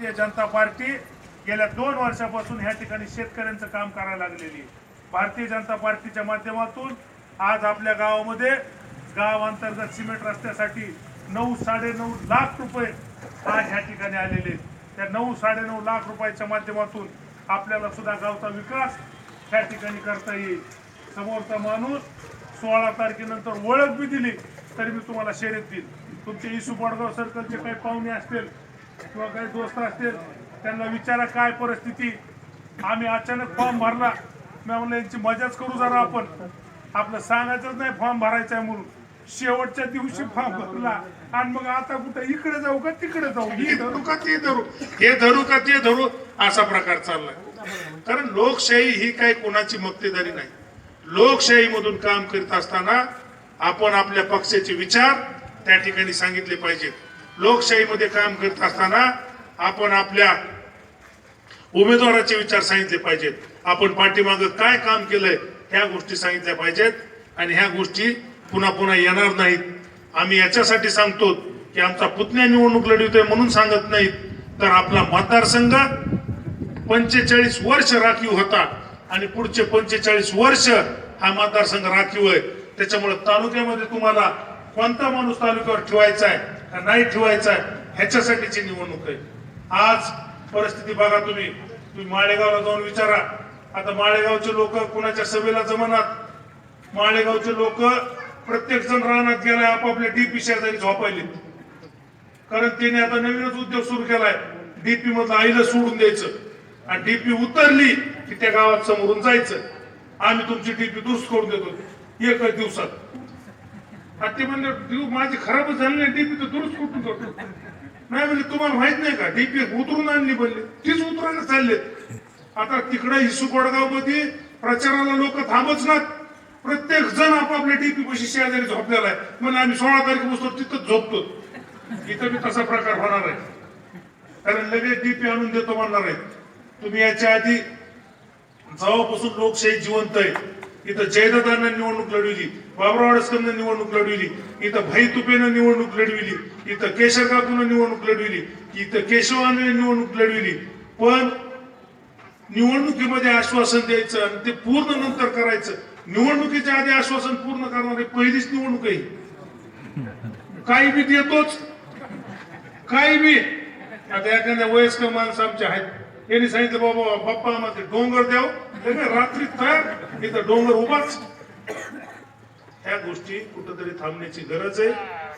Bharatiya Janata party गेल्या दोन वर्षापासून ह्या ठिकाणी शेतकऱ्यांचं काम करायला लागलेली आहे. भारतीय जनता पार्टीच्या माध्यमातून आज आपल्या गावामध्ये गाव अंतर्गत सिमेंट रस्त्यासाठी नऊ साडेनऊ लाख रुपये आज ह्या ठिकाणी आलेले आहेत. त्या नऊ साडेनऊ लाख रुपयाच्या माध्यमातून आपल्याला सुद्धा गावचा विकास ह्या ठिकाणी करता येईल. समोरचा माणूस सोळा तारखेनंतर ओळख बी दिली तरी मी तुम्हाला शर्यत देईल तुमचे इसू बोडगाव सर्कलचे काही पाहुणे असतील किंवा काही दोस्त असतील त्यांना विचारा काय परिस्थिती. आम्ही अचानक फॉर्म भरला. मी म्हणलं यांची मजाच करू जरा आपण. आपलं सांगायचंच नाही फॉर्म भरायचा आहे म्हणून. शेवटच्या दिवशी फॉर्म भरला. आणि मग आता कुठं? इकडे जाऊ का तिकडे जाऊ? हे धरू का ते धरू? हे धरू का ते धरू? असा प्रकार चाललाय. कारण लोकशाही ही काही कोणाची मक्तेदारी नाही. लोकशाहीमधून काम करीत असताना आपण आपल्या पक्षाचे विचार त्या ठिकाणी सांगितले पाहिजेत. लोकशाहीमध्ये काम करत असताना आपण आपल्या उमेदवाराचे विचार सांगितले पाहिजेत. आपण पाठीमागं काय काम केलंय ह्या गोष्टी सांगितल्या पाहिजेत आणि ह्या गोष्टी पुन्हा पुन्हा येणार नाहीत. आम्ही याच्यासाठी सांगतो की आमचा पुतण्या निवडणूक लढवतोय म्हणून सांगत नाहीत. तर आपला मतदारसंघ पंचेचाळीस वर्ष राखीव होता आणि पुढचे पंचेचाळीस वर्ष हा मतदारसंघ राखीव आहे. त्याच्यामुळे तालुक्यामध्ये तुम्हाला कोणता माणूस तालुक्यावर ठेवायचा आहे? का नाही ठेवायचा आहे. ह्याच्यासाठीची निवडणूक आहे. आज परिस्थिती बघा तुम्ही. तुम्ही माळेगावला जाऊन विचारा. आता माळेगावचे लोक कुणाच्या सभेला जमनात माळेगावचे लोक प्रत्येक जण रानात गेलाय आपापल्या डीपी शेजारी झोपायले कारण त्याने आता नवीनच उद्योग सुरू केलाय. डीपी मधलं आईला सोडून द्यायचं. आणि डीपी उतरली की त्या गावात समोरून जायचं. आम्ही तुमची डीपी दुरुस्त करून देतो. एकच दिवसात. आणि ते म्हणलं "देव, माझी खराबच झाली नाही डीपी तर दुरुस्त कुठून करतो? नाही म्हणजे तुम्हाला माहीत नाही का? डीपी उतरून आणली बनली तीच उतरायला चालले. आता तिकडे हिसू कोडगावमध्ये प्रचाराला लोक थांबच नात प्रत्येक जण आपापल्या डीपी पशी शेजारी झोपलेला आहे. म्हणजे आम्ही सोळा तारखे बसतो तिथंच झोपतो. इथं बी तसा प्रकार होणार आहे. कारण लगेच डीपी आणून देतो म्हणणार आहे. तुम्ही याच्या आधी जवळपासून लोकशाही जिवंत आहे. इथं जयदादांना निवडणूक लढवली. बाबराव अडसकरनं निवडणूक लढविली इथं भाई तुपेनं निवडणूक लढविली इथं केशर निवडणूक लढविली इथं केशवाने निवडणूक लढविली. पण निवडणुकीमध्ये आश्वासन द्यायचं आणि ते पूर्ण नंतर करायचं. निवडणुकीच्या आधी आश्वासन पूर्ण करणारी पहिलीच निवडणूक आहे काही बी देतोच. काही बी. आता एखाद्या वयस्कर माणसं आमचे आहेत. यांनी सांगितलं बाबा बाप्पा आम्हाला डोंगर द्याव. रात्री तयार इथं डोंगर उभाच. ह्या गोष्टी कुठंतरी थांबण्याची गरज आहे.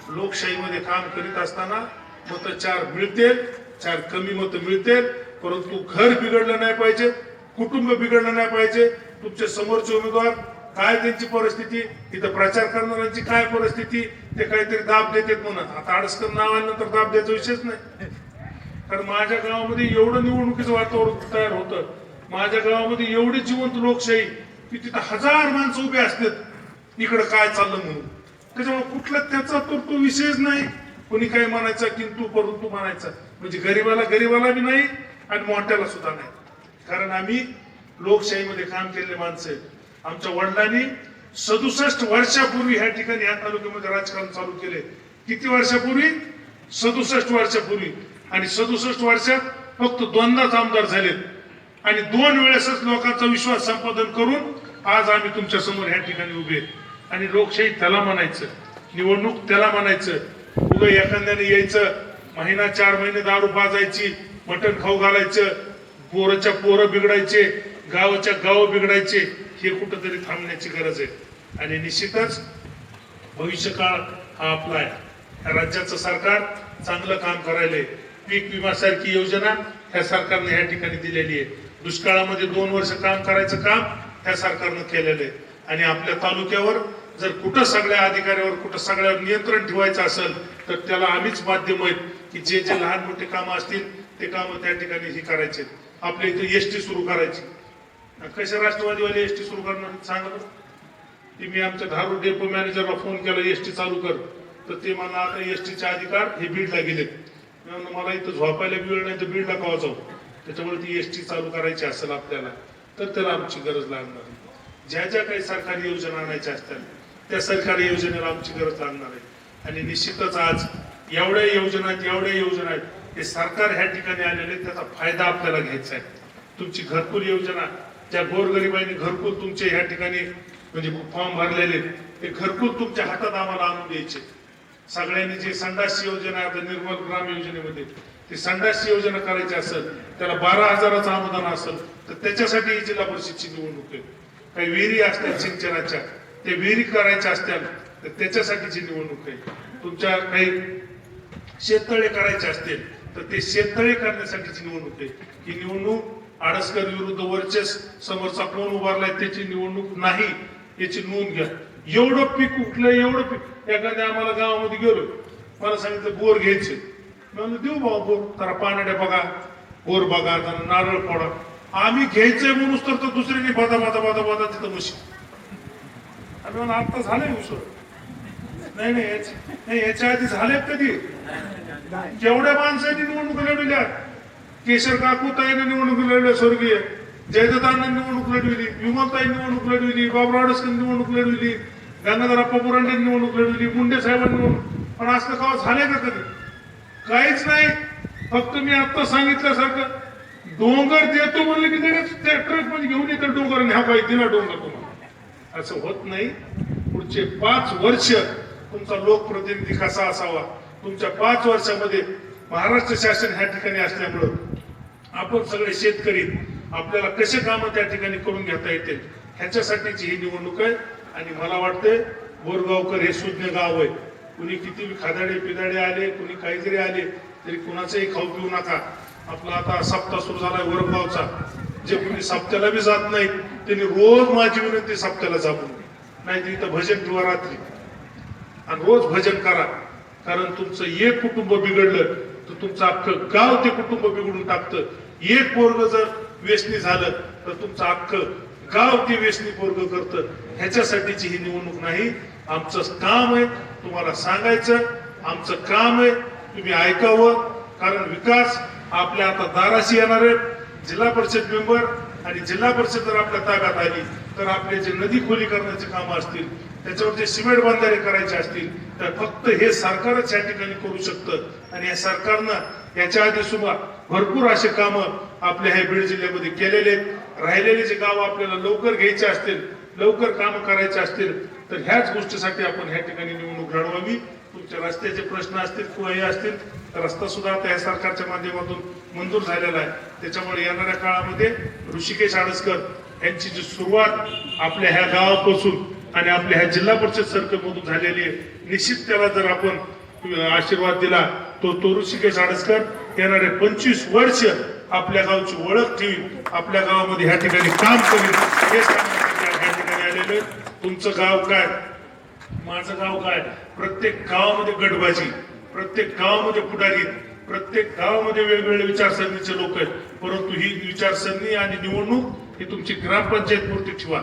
लोकशाहीमध्ये काम करीत असताना मत चार मिळतील चार कमी मत मिळतील परंतु घर बिघडलं नाही पाहिजे कुटुंब बिघडलं नाही पाहिजे. तुमचे समोरचे उमेदवार काय त्यांची परिस्थिती? तिथं प्रचार करणाऱ्यांची काय परिस्थिती? ते काहीतरी दाब देतात म्हणून. आता आडसकर नावानंतर दाब द्यायचा विषयच नाही. कारण माझ्या गावामध्ये एवढं निवडणुकीचं वातावरण तयार होतं. माझ्या गावामध्ये एवढी जिवंत लोकशाही की तिथं हजार माणसं उभे असतात. इकडं काय चाललं म्हणून? त्याच्यामुळे कुठला त्याचा तर तो विषयच नाही. कोणी काय म्हणायचा किंतु परंतु म्हणायचा. म्हणजे गरीबाला गरीबाला बी नाही आणि मोठ्याला सुद्धा नाही. कारण आम्ही लोकशाहीमध्ये काम केलेले माणसं. आहेत आमच्या वडिलांनी सदुसष्ट वर्षापूर्वी ह्या ठिकाणी ह्या तालुक्यामध्ये राजकारण चालू केले. किती वर्षापूर्वी? सदुसष्ट वर्षापूर्वी. आणि सदुसष्ट वर्षात फक्त दोनदाच आमदार झालेत. आणि दोन वेळेसच लोकांचा विश्वास संपादन करून आज आम्ही तुमच्यासमोर ह्या ठिकाणी उभे. आहेत. आणि लोकशाही त्याला म्हणायचं निवडणूक त्याला म्हणायचं. उभं एखाद्याने यायचं महिना चार महिने दारू पाजायची मटण खाऊ घालायचं पोरच्या पोरं बिघडायचे गावाच्या गाव बिघडायचे हे कुठंतरी थांबण्याची गरज आहे. आणि निश्चितच भविष्यकाळ हा आपला आहे. ह्या राज्याचं सरकार चांगलं काम करायला पीक विमासारखी योजना ह्या सरकारने ह्या ठिकाणी दिलेली आहे. दुष्काळामध्ये दोन वर्ष काम करायचं काम ह्या सरकारनं केलेलं आहे. आणि आपल्या तालुक्यावर जर कुठं सगळ्या अधिकाऱ्यावर कुठं सगळ्यावर नियंत्रण ठेवायचं असेल तर त्याला आम्हीच माध्यम आहेत की जे जे लहान मोठे कामं असतील ते कामं त्या ठिकाणी ही करायचे. आपल्या इथे एस टी सुरू करायची. कशा राष्ट्रवादीवाले एस टी सुरू करणार? सांगा की मी आमच्या धारूर डेपो मॅनेजरला फोन केला एस टी चालू कर. तर ते मला आता एस टीचे अधिकार हे बीडला गेलेत. मला इथं झोपायला वेळ नाही तर बीडला कवा जाऊ? त्याच्यामुळे ती एस टी चालू करायची असेल आपल्याला तर त्याला आमची गरज लागणार. ज्या ज्या काही सरकारी योजना आणायच्या असतात त्या सरकारी योजनेला आमची गरज लागणार आहे. आणि निश्चितच आज एवढ्या योजना आहेत एवढ्या योजना आहेत हे सरकार ह्या ठिकाणी आलेले त्याचा फायदा आपल्याला घ्यायचा आहे. तुमची घरकुल योजना ज्या गोरगरिबांनी घरकुल तुमचे ह्या ठिकाणी म्हणजे फॉर्म भरलेले आहेत, ते घरकुल तुमच्या हातात आम्हाला आणून द्यायचे सगळ्यांनी जी संडास योजना आहे आता निर्मल ग्राम योजनेमध्ये ती संडास योजना करायची असेल त्याला बारा हजाराचं अनुदान असेल तर त्याच्यासाठी जिल्हा परिषदची निवडणूक आहे. काही विहिरी असतात सिंचनाच्या ते विहिरी करायच्या असतील तर त्याच्यासाठीची निवडणूक आहे तुमच्या काही शेततळे करायचे असतील तर ते शेततळे करण्यासाठीची निवडणूक आहे ही निवडणूक आडसकर विरुद्ध वरचेस समोरचा कोण उभारलाय त्याची निवडणूक नाही याची नोंद घ्या. एवढं पीक उठलं एवढं पीक एखाद्या आम्हाला गावामध्ये गेलो मला सांगितलं बोर घ्यायचे. म्हणलं देऊ भाऊ बोर जरा पाण्याड्या बघा बोर बघा त्यांना नारळ फोडा. आम्ही घ्यायचंय म्हणून तर तो दुसऱ्याने बदा बदा बदा बदा तिथं मशीन अजून आत्ता आता झालंय उसळ. नाही नाही याच्या- नाही याच्या आधी झालेत कधी? जेवढ्या माणसांनी निवडणूक लढविल्या केशर काकूताईने निवडणूक लढवल्या स्वर्गीय. जयदत्तांना निवडणूक लढविली विमलताई निवडणूक लढविली बाबराव आडसकर निवडणूक लढविली गंगाधरप्पा बुरांडे निवडणूक लढविली मुंडे साहेबांनी निवडणूक पण असं का झाले का कधी? काहीच नाही. फक्त मी आत्ता सांगितल्यासारखं डोंगर देतो म्हणलं की लगेच त्या ट्रकमध्ये घेऊन येतो डोंगर आणि हा पाहिजे दिला डोंगर तुम्हाला. असं होत नाही. पुढचे पाच वर्ष तुमचा लोकप्रतिनिधी कसा असावा? तुमच्या पाच वर्षामध्ये महाराष्ट्र शासन ह्या ठिकाणी असल्यामुळं आपण सगळे शेतकरी आपल्याला कसे कामं त्या ठिकाणी करून घेता येतील? ह्याच्यासाठीची ही निवडणूक आहे आणि मला वाटते बोरगावकर हे सुज्ञ गाव आहे. कुणी किती खादाडे पिदाडे आले कुणी काही जरी आले तरी कुणाचंही खाऊ पिऊ नका. आपला आता सप्ताह सुरू झालाय वरगावचा. जे कुणी सप्त्याला बी जात नाही त्यांनी रोज माझी विनंती साप्त्याला जाऊ नाही तर इथं भजन किंवा रात्री. आणि रोज भजन करा. कारण तुमचं एक कुटुंब बिघडलं तर तुमचं अख्खं गाव ते कुटुंब बिघडून टाकतं. एक पोरग जर व्यसनी झालं तर तुमचं अख्खं गाव ते व्यसनी पोरग करतं. ह्याच्यासाठीची ही निवडणूक नाही. आमचं काम आहे तुम्हाला सांगायचं. आमचं काम आहे तुम्ही ऐकावं. कारण विकास आपल्या आता दाराशी येणार आहे. जिल्हा परिषद मेंबर आणि जिल्हा परिषद जर आपल्या ताब्यात आली तर आपले जे नदी खोली करण्याचे काम असतील त्याच्यावर जे सिमेंट बांधारे करायचे असतील तर फक्त हे सरकारच या ठिकाणी करू शकतं. आणि या सरकारनं याच्या आधी सुद्धा भरपूर असे कामं आपल्या ह्या बीड जिल्ह्यामध्ये केलेले आहेत. राहिलेले जे गाव आपल्याला लवकर घ्यायचे असतील लवकर कामं करायचे असतील तर ह्याच गोष्टीसाठी आपण ह्या ठिकाणी निवडणूक लढवावी. तुमच्या रस्त्याचे प्रश्न असतील किंवा हे असतील तर रस्ता सुद्धा आता या सरकारच्या माध्यमातून मंजूर झालेला आहे. त्याच्यामुळे येणाऱ्या काळामध्ये ऋषिकेश आडसकर यांची जी सुरुवात आपल्या ह्या गावापासून आणि आपल्या ह्या जिल्हा परिषद सर्कलमधून झालेली आहे निश्चित त्याला जर आपण आशीर्वाद दिला तो तो ऋषिकेश आडसकर येणारे पंचवीस वर्ष आपल्या गावची ओळख ठेवी आपल्या गावामध्ये ह्या ठिकाणी काम करेल हे सांगण्यासाठी या ठिकाणी आलेलं आहे. तुमचं गाव काय? माझं गाव काय? प्रत्येक गावामध्ये गटबाजी प्रत्येक गावामध्ये पुढारी. प्रत्येक गावामध्ये वेगवेगळे विचारसरणीचे लोक आहेत. परंतु ही विचारसरणी आणि निवडणूक ही तुमची ग्रामपंचायत पुरती ठेवा.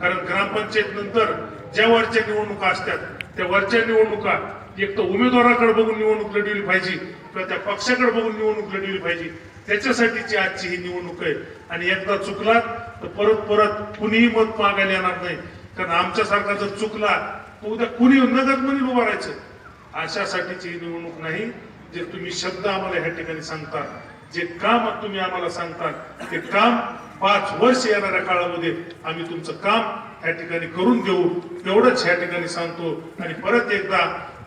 कारण ग्रामपंचायत नंतर ज्या वरच्या निवडणुका असतात त्या वरच्या निवडणुका एक तर उमेदवाराकडे बघून निवडणूक लढवली पाहिजे किंवा त्या पक्षाकडे बघून निवडणूक लढवली पाहिजे. त्याच्यासाठीची आजची ही निवडणूक आहे. आणि एकदा चुकलात तर परत परत कुणीही मत मागायला येणार नाही. कारण आमच्यासारखा जर चुकला तर उद्या कुणी नगद म्हणून उभारायचं अशासाठीची ही निवडणूक नाही. जे तुम्ही शब्द आम्हाला ह्या ठिकाणी सांगता जे काम तुम्ही आम्हाला सांगतात ते काम पाच वर्ष येणाऱ्या काळामध्ये आम्ही तुमचं काम ह्या ठिकाणी करून घेऊ. एवढंच ह्या ठिकाणी सांगतो. आणि परत एकदा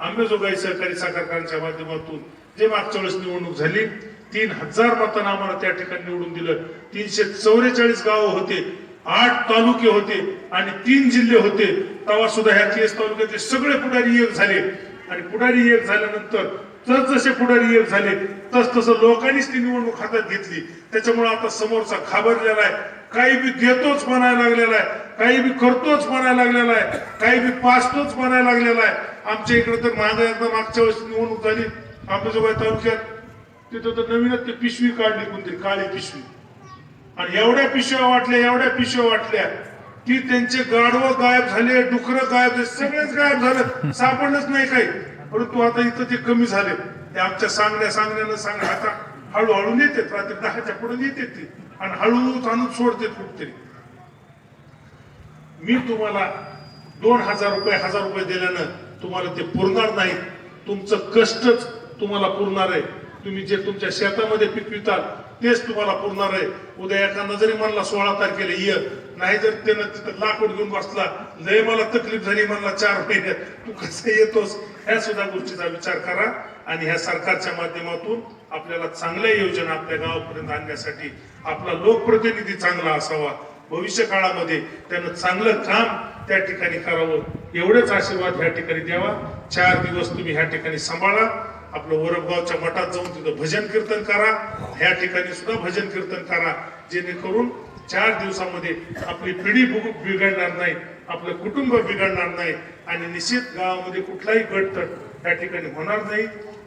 अंबेजोगाई सहकारी साखरकारांच्या माध्यमातून जे मागच्या वेळेस निवडणूक झाली तीन हजार मतांना आम्हाला त्या ठिकाणी निवडून दिलं. तीनशे चौवेचाळीस गाव होते आठ तालुके होते आणि तीन जिल्हे होते. तेव्हा सुद्धा ह्या केस तालुक्यातले सगळे पुढारी एक झाले. आणि पुढारी एक झाल्यानंतर जस जसे पुढारी झाले तस तसं लोकांनीच ती निवडणूक हातात घेतली. त्याच्यामुळे आता समोरचा घाबरलेला आहे. काही बी देतोच म्हणायला लागलेला आहे. काही बी करतोच म्हणायला लागलेला आहे. काही बी पाचतोच म्हणायला लागलेला आहे. आमच्या इकडे तर मागं एकदा मागच्या वर्षी निवडणूक झाली आंबेजोगाई तालुक्यात. तिथं तर नवीनच ते पिशवी काढली कोणतरी काळी पिशवी. आणि एवढ्या पिशव्या वाटल्या एवढ्या पिशव्या वाटल्या की त्यांचे गाढवं गायब झाले डुकरं गायब झाले सगळेच गायब झालं. सापडलंच नाही काही. परंतु आता इथं ते कमी झाले ते आमच्या सांगण्या सांगण्यानं सांग आता हळूहळू नेतात रात्री दहाच्या पुढे नेते ते. आणि हळूहळू आणून सोडतात कुठतरी मी तुम्हाला दोन हजार रुपये हजार रुपये दिल्यानं तुम्हाला ते पुरणार नाही. तुमचं कष्टच तुम्हाला पुरणार आहे. तुम्ही जे तुमच्या शेतामध्ये पिकवितात तेच तुम्हाला पुरणार आहे. उद्या एखादा जरी म्हणला सोळा तारखेला ये नाही जर त्यानं तिथं लाकूड घेऊन बसला लय मला तकलीफ झाली म्हणला चार महिन्यात तू कसं येतोस? ह्या सुद्धा गोष्टीचा विचार करा आणि ह्या सरकारच्या माध्यमातून आपल्याला चांगल्या योजना आपल्या गावापर्यंत आणण्यासाठी आपला लोकप्रतिनिधी चांगला असावा. भविष्य काळामध्ये त्यानं चांगलं काम त्या ठिकाणी करावं. एवढेच आशीर्वाद ह्या ठिकाणी द्यावा. चार दिवस तुम्ही ह्या ठिकाणी सांभाळा. आपलं वरपगावच्या मठात जाऊन तिथं भजन कीर्तन करा. ह्या ठिकाणी सुद्धा भजन कीर्तन करा जेणेकरून चार दिवसामध्ये आपली पिढी बिघडणार नाही आपलं कुटुंब बिघडणार नाही आणि निश्चित गावामध्ये कुठलाही गटतट त्या ठिकाणी होणार नाही.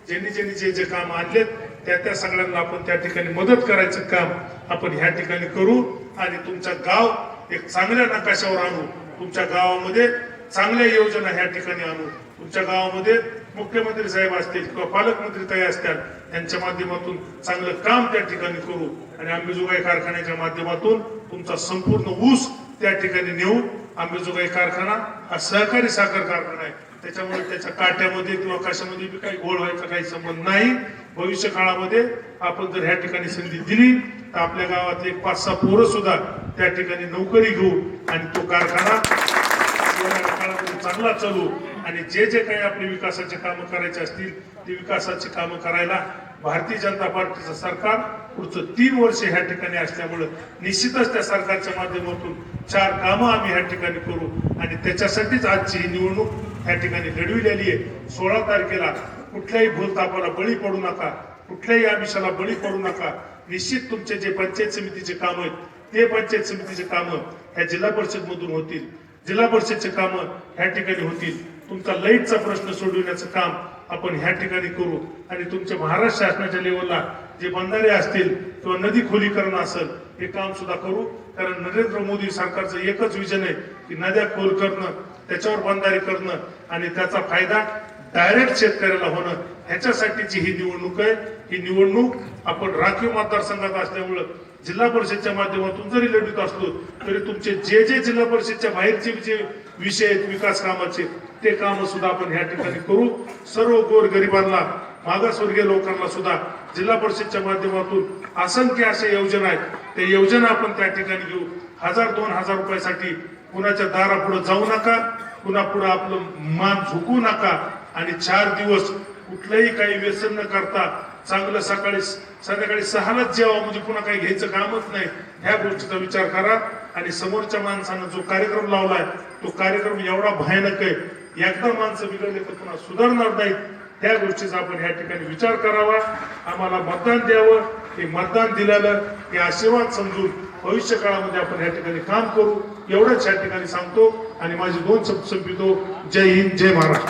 ज्यांनी ज्यांनी जे जे काम आणलेत त्या त्या सगळ्यांना आपण त्या ठिकाणी मदत करायचं काम आपण ह्या ठिकाणी करू आणि तुमचा गाव एक चांगल्या नकाशावर आणू. तुमच्या गावामध्ये चांगल्या योजना ह्या ठिकाणी आणू. तुमच्या गावामध्ये मुख्यमंत्री साहेब असतील किंवा पालकमंत्री ताई असतात त्यांच्या माध्यमातून चांगलं काम त्या ठिकाणी करू. आणि आंबेजोगाई कारखान्याच्या माध्यमातून तुमचा संपूर्ण ऊस त्या ठिकाणी नेऊ आंबेजोगाई कारखाना हा सहकारी साखर कारखाना आहे. त्याच्यामुळे त्याच्या काट्यामध्ये किंवा कशामध्ये बी काही गोळ व्हायचा काही संबंध नाही. भविष्य काळामध्ये आपण जर ह्या ठिकाणी संधी दिली तर आपल्या गावातले एक पाच सहा पोरं सुद्धा त्या ठिकाणी नोकरी घेऊ आणि तो कारखाना काळामध्ये चांगला चालू आणि जे जे काही आपले विकासाचे कामं करायचे असतील ते विकासाची कामं करायला भारतीय जनता पार्टीचं सरकार पुढचं तीन वर्ष ह्या ठिकाणी असल्यामुळं निश्चितच त्या सरकारच्या माध्यमातून चार कामं आम्ही ह्या ठिकाणी करू. आणि त्याच्यासाठीच आजची ही निवडणूक ह्या ठिकाणी लढविलेली आहे. सोळा तारखेला कुठल्याही भूलतापाला बळी पडू नका. कुठल्याही आमिषाला बळी पडू नका. निश्चित तुमचे जे पंचायत समितीचे काम आहेत ते पंचायत समितीचे कामं ह्या जिल्हा परिषद मधून होतील. जिल्हा परिषदचे कामं ह्या ठिकाणी होतील. तुमचा लाईटचा प्रश्न सोडविण्याचं काम आपण ह्या ठिकाणी करू. आणि तुमच्या महाराष्ट्र शासनाच्या लेवलला जे बंधारे असतील किंवा नदी खोलीकरण असेल हे काम सुद्धा करू. कारण नरेंद्र मोदी सरकारचं एकच विजन आहे की नद्या खोल करणं त्याच्यावर बंधारे करणं आणि त्याचा फायदा डायरेक्ट शेतकऱ्याला होणं. ह्याच्यासाठीची ही निवडणूक आहे. ही निवडणूक आपण राखीव मतदारसंघात असल्यामुळं जिल्हा परिषदच्या माध्यमातून जरी लढवित असलो तरी तुमचे जे जे जिल्हा परिषदच्या बाहेरचे जे विषय आहेत विकास कामाचे ते काम सुद्धा आपण ह्या ठिकाणी करू. सर्व गोर गरिबांना मागासवर्गीय लोकांना सुद्धा जिल्हा परिषदच्या माध्यमातून असंख्य अशा योजना आहेत. त्या योजना आपण त्या ठिकाणी घेऊ. हजार दोन हजार रुपयासाठी कुणाच्या दारापुढे जाऊ नका कुणा पुढे आपलं मान झुकू नका आणि चार दिवस कुठलंही काही व्यसन न करता चांगलं सकाळी संध्याकाळी सहालाच जेवा म्हणजे पुन्हा काही घ्यायचं कामच नाही. ह्या गोष्टीचा विचार करा. आणि समोरच्या माणसानं जो कार्यक्रम लावलाय तो कार्यक्रम एवढा भयानक आहे. एकदा माणसं बिघडले तर पुन्हा सुधारणार नाहीत. त्या गोष्टीचा आपण ह्या ठिकाणी विचार करावा. आम्हाला मतदान द्यावं. हे मतदान दिलेलं हे आशीर्वाद समजून भविष्य काळामध्ये आपण या ठिकाणी काम करू. एवढंच या ठिकाणी सांगतो. आणि माझे दोन शब्द संपितो जय हिंद जय महाराष्ट्र.